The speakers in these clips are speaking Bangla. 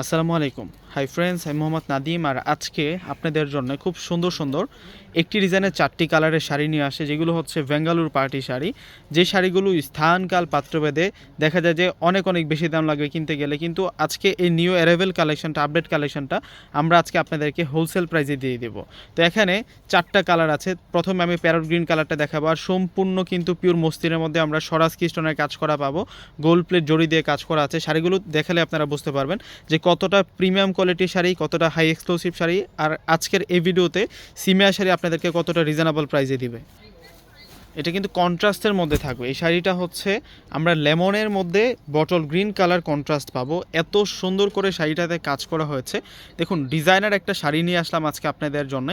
আসসালামু আলাইকুম। হাই ফ্রেন্ডস আমি মোহাম্মদ নাদিম আর আজকে আপনাদের জন্য খুব সুন্দর সুন্দর একটি ডিজাইনের চারটি কালারের শাড়ি নিয়ে আসে, যেগুলো হচ্ছে বেঙ্গালুর পার্টি শাড়ি। যে শাড়িগুলো স্থানকাল পাত্রভেদে দেখা যায় যে অনেক অনেক বেশি দাম লাগবে কিনতে গেলে, কিন্তু আজকে এই নিউ অ্যারাইভেল কালেকশনটা আপডেট কালেকশনটা আমরা আজকে আপনাদেরকে হোলসেল প্রাইসে দিয়ে দেবো। তো এখানে চারটা কালার আছে। প্রথমে আমি প্যারট গ্রিন কালারটা দেখাবো আর সম্পূর্ণ কিন্তু পিওর মস্তিনের মধ্যে আমরা সরাজ কিস্টনের কাজ করা পাবো। গোল্ড প্লেট জড়ি দিয়ে কাজ করা আছে। শাড়িগুলো দেখালে আপনারা বুঝতে পারবেন যে কতটা প্রিমিয়াম কোয়ালিটির শাড়ি, কতটা হাই এক্সক্লুসিভ শাড়ি, আর আজকের এই ভিডিওতে সিমিয়া শাড়ি আপনাদেরকে কতটা রিজনেবল প্রাইসে দিবে। এটা কিন্তু কন্ট্রাস্টের মধ্যে থাকবে। এই শাড়িটা হচ্ছে আমরা লেমনের মধ্যে বটল গ্রিন কালার কন্ট্রাস্ট পাবো। এত সুন্দর করে শাড়িটাতে কাজ করা হয়েছে। দেখুন, ডিজাইনার একটা শাড়ি নিয়ে আসলাম আজকে আপনাদের জন্য।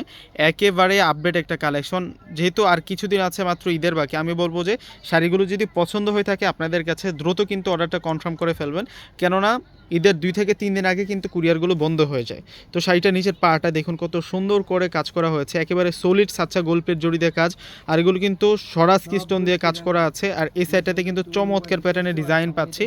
একেবারে আপডেট একটা কালেকশন যেহেতু আর কিছুদিন আছে মাত্র ঈদের বাকি, আমি বলব যে শাড়িগুলো যদি পছন্দ হয়ে থাকে, আপনাদের কাছে দ্রুত কিন্তু অর্ডারটা কনফার্ম করে ফেলবেন। কেননা, ঈদের দুই থেকে তিন দিন আগে কিন্তু কুরিয়ারগুলো বন্ধ হয়ে যায়। তো শাড়িটা নিচের পাটা দেখুন কত সুন্দর করে কাজ করা হয়েছে। একেবারে সলিড সাচ্চা গোল্পের জড়ি দিয়ে কাজ। আর এগুলো কিন্তু সরাস স্টোন দিয়ে কাজ করা আছে, আর এই সাইডটাতে কিন্তু চমৎকার প্যাটার্নের ডিজাইন পাচ্ছি।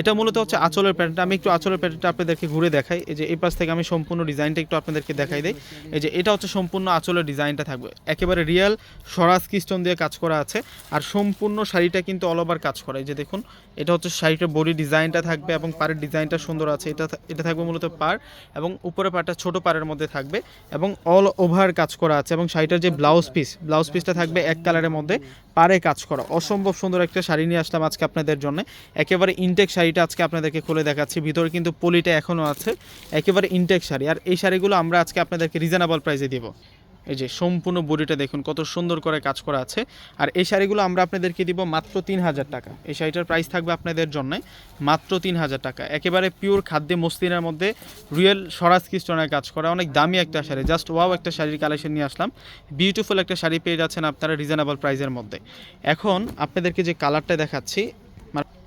এটা মূলত হচ্ছে আঁচলের প্যাটার্নটা আমি একটু আঁচলের প্যাটার্নটা আপনাদেরকে ঘুরে দেখাই। এই যে এই পাশ থেকে আমি সম্পূর্ণ ডিজাইনটা একটু আপনাদেরকে দেখাই দিই। এই যে এটা হচ্ছে সম্পূর্ণ আঁচলের ডিজাইনটা থাকবে। একেবারে রিয়েল সরাস স্টোন দিয়ে কাজ করা আছে, আর সম্পূর্ণ শাড়িটা কিন্তু অল ওভার কাজ করা। এই যে দেখুন, এটা হচ্ছে শাড়িটার বডি ডিজাইনটা থাকবে এবং পাড়ের ডিজাইনটা সুন্দর আছে। এটা এটা থাকবে মূলত পার এবং উপরে পাড়টা ছোট পাড়ের মধ্যে থাকবে এবং অল ওভার কাজ করা আছে এবং শাড়িটার যে ব্লাউজ পিস ব্লাউজ পিসটা থাকবে এক কালারের মধ্যে। পারে কাজ করা। অসম্ভব সুন্দর একটা শাড়ি নিয়ে আসলাম আজকে আপনাদের জন্য। একেবারে ইনটেক শাড়িটা আজকে আপনাদেরকে খুলে দেখাচ্ছি। ভিতরে কিন্তু পলিটা এখনও আছে। একেবারে ইনটেক শাড়ি। আর এই শাড়িগুলো আমরা আজকে আপনাদেরকে রিজনেবল প্রাইসে দিব। এই যে সম্পূর্ণ বডিটা দেখুন, কত সুন্দর করে কাজ করা আছে। আর এই শাড়িগুলো আমরা আপনাদেরকে দিব মাত্র তিন হাজার টাকা। এই শাড়িটার প্রাইস থাকবে আপনাদের জন্য মাত্র তিন হাজার টাকা। একেবারে পিওর খাদ্যে মসলিনের মধ্যে রিয়েল সরাজ কিস্টনের কাজ করা, অনেক দামি একটা শাড়ি। জাস্ট ওয়াও একটা শাড়ির কালেকশন নিয়ে আসলাম। বিউটিফুল একটা শাড়ি পেয়ে যাচ্ছেন আপনারা রিজনেবল প্রাইসের মধ্যে। এখন আপনাদেরকে যে কালারটা দেখাচ্ছি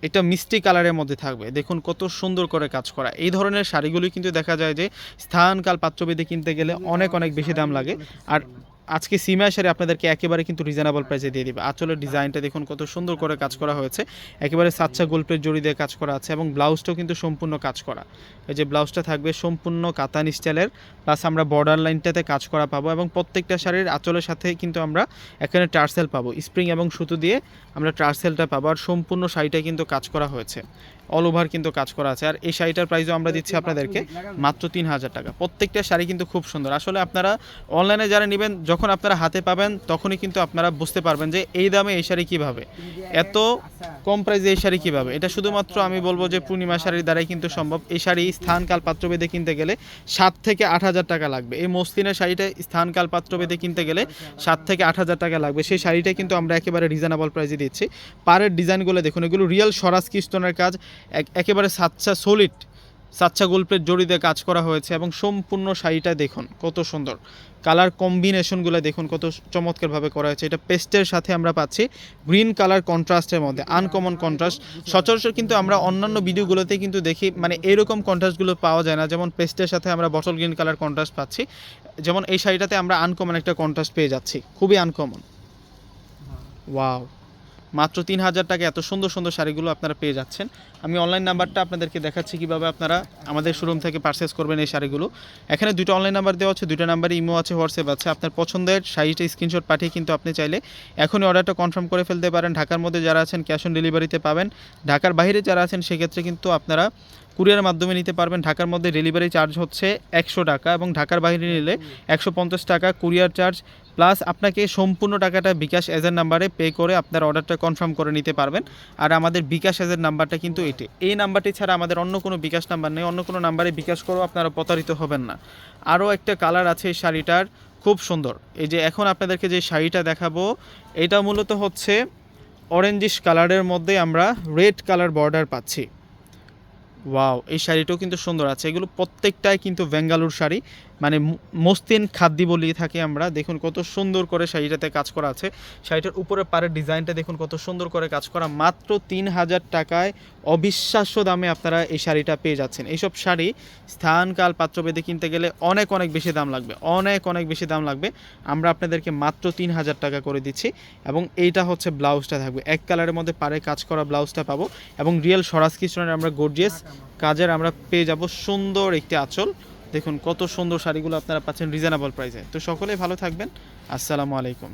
এটা মিষ্টি কালারের মধ্যে থাকবে। দেখুন কত সুন্দর করে কাজ করা। এই ধরনের শাড়িগুলি কিন্তু দেখা যায় যে স্থানকাল পাত্রবেদে কিনতে গেলে অনেক অনেক বেশি দাম লাগে। আর আজকে সিমা শাড়ি আপনাদেরকে একেবারে কিন্তু রিজনেবল প্রাইসে দিয়ে দিবে। আঁচলের ডিজাইনটা দেখুন কত সুন্দর করে কাজ করা হয়েছে। একেবারে সাচ্চা গোল্পের জড়ি দিয়ে কাজ করা আছে এবং ব্লাউজটাও কিন্তু সম্পূর্ণ কাজ করা। এই যে ব্লাউজটা থাকবে সম্পূর্ণ কাতান স্টাইলের প্লাস আমরা বর্ডার লাইনটাতে কাজ করা পাবো এবং প্রত্যেকটা শাড়ির আঁচলের সাথে কিন্তু আমরা এখানে টার্সেল পাবো। স্প্রিং এবং সুতো দিয়ে আমরা টার্সেলটা পাবো আর সম্পূর্ণ শাড়িটা কিন্তু কাজ করা হয়েছে। অল ওভার কিন্তু কাজ করা আছে। আর এই শাড়িটার প্রাইসও আমরা দিচ্ছি আপনাদেরকে মাত্র তিন হাজার টাকা। প্রত্যেকটা শাড়ি কিন্তু খুব সুন্দর। আসলে আপনারা অনলাইনে যারা নেবেন যখন আপনারা হাতে পাবেন তখনই কিন্তু আপনারা বুঝতে পারবেন যে এই দামে এই শাড়ি কীভাবে। এত কম প্রাইসে এই শাড়ি কীভাবে? এটা শুধুমাত্র আমি বলব যে পূর্ণিমা শাড়ির দ্বারাই কিন্তু সম্ভব। এই শাড়ি স্থানকাল পাত্রভেদে কিনতে গেলে সাত থেকে আট হাজার টাকা লাগবে। এই মসলিনের শাড়িটা স্থানকাল পাত্রভেদে কিনতে গেলে সাত থেকে আট হাজার টাকা লাগবে। সেই শাড়িটা কিন্তু আমরা একেবারে রিজনেবল প্রাইসে দিচ্ছি। পাড়ের ডিজাইনগুলো দেখুন এগুলো রিয়েল সরাজ কিস্তনের কাজ। একেবারে সাচ্চা সলিড সাচ্চা গোল্পের জড়িতে কাজ করা হয়েছে এবং সম্পূর্ণ শাড়িটা দেখুন কত সুন্দর। কালার কম্বিনেশনগুলো দেখুন কত চমৎকারভাবে করা হয়েছে। এটা পেস্টের সাথে আমরা পাচ্ছি গ্রিন কালার কন্ট্রাস্টের মধ্যে আনকমন কন্ট্রাস্ট সচরাচর কিন্তু আমরা অন্যান্য ভিডিওগুলোতে কিন্তু দেখি মানে এরকম কন্ট্রাস্টগুলো পাওয়া যায় না। যেমন পেস্টের সাথে আমরা বটল গ্রিন কালার কন্ট্রাস্ট পাচ্ছি। যেমন এই শাড়িটাতে আমরা আনকমন একটা কন্ট্রাস্ট পেয়ে যাচ্ছি। খুবই আনকমন ওয়াও মাত্র তিন হাজার টাকা এত সুন্দর সুন্দর শাড়িগুলো আপনারা পেয়ে যাচ্ছেন। আমি অনলাইন নাম্বারটা আপনাদেরকে দেখাচ্ছি কীভাবে আপনারা আমাদের শোরুম থেকে পারচেস করবেন এই শাড়িগুলো। এখানে দুটো অনলাইন নাম্বার দেওয়া আছে দুটো নাম্বারে ইমো আছে হোয়াটসঅ্যাপ আছে। আপনার পছন্দের শাড়িটা স্ক্রিনশট পাঠিয়ে কিন্তু আপনি চাইলে এখনই অর্ডারটা কনফার্ম করে ফেলতে পারেন। ঢাকার মধ্যে যারা আছেন ক্যাশ অন ডেলিভারিতে পাবেন। ঢাকার বাইরে যারা আছেন, সেক্ষেত্রে কিন্তু আপনারা কুরিয়ারের মাধ্যমে নিতে পারবেন। ঢাকার মধ্যে ডেলিভারি চার্জ হচ্ছে একশো টাকা এবং ঢাকার বাইরে নিলে একশো পঞ্চাশ টাকা কুরিয়ার চার্জ। প্লাস আপনাকে সম্পূর্ণ টাকাটা বিকাশ এজেন্ট নাম্বারে পে করে আপনার অর্ডারটা কনফার্ম করে নিতে পারবেন। আর আমাদের বিকাশ এজেন্ট নাম্বারটা কিন্তু এটি। এই নাম্বারটি ছাড়া আমাদের অন্য কোনো বিকাশ নাম্বার নেই। অন্য কোনো নাম্বারে বিকাশ করেও আপনারা প্রতারিত হবেন না। আরও একটা কালার আছে এই শাড়িটার। খুব সুন্দর। এই যে এখন আপনাদেরকে যে শাড়িটা দেখাবো, এটা মূলত হচ্ছে অরেঞ্জিশ কালারের মধ্যে আমরা রেড কালার বর্ডার পাচ্ছি। ওয়াও, এই শাড়িটাও কিন্তু সুন্দর আছে। এগুলো প্রত্যেকটাই কিন্তু বেঙ্গালুর শাড়ি। মানে মস্তিন খাদ্যি বলি থাকি আমরা। দেখুন কত সুন্দর করে শাড়িটাতে কাজ করা আছে। শাড়িটার উপরে পাড়ের ডিজাইনটা দেখুন কত সুন্দর করে কাজ করা। মাত্র তিন হাজার টাকায় অবিশ্বাস্য দামে আপনারা এই শাড়িটা পেয়ে যাচ্ছেন। এইসব শাড়ি স্থানকাল পাত্রভেদে কিনতে গেলে অনেক অনেক বেশি দাম লাগবে। অনেক অনেক বেশি দাম লাগবে। আমরা আপনাদেরকে মাত্র তিন হাজার টাকা করে দিচ্ছি এবং এইটা হচ্ছে ব্লাউজটা থাকবে। এক কালারের মধ্যে পাড়ে কাজ করা ব্লাউজটা পাবো এবং রিয়েল সরাজ কিচনের আমরা গর্জিয়াস কাজের আমরা পেয়ে যাব সুন্দর একটি আঁচল। দেখুন কত সুন্দর শাড়িগুলো আপনারা পাচ্ছেন রিজনেবল প্রাইসে তো সকলেই ভালো থাকবেন। আসসালামু আলাইকুম।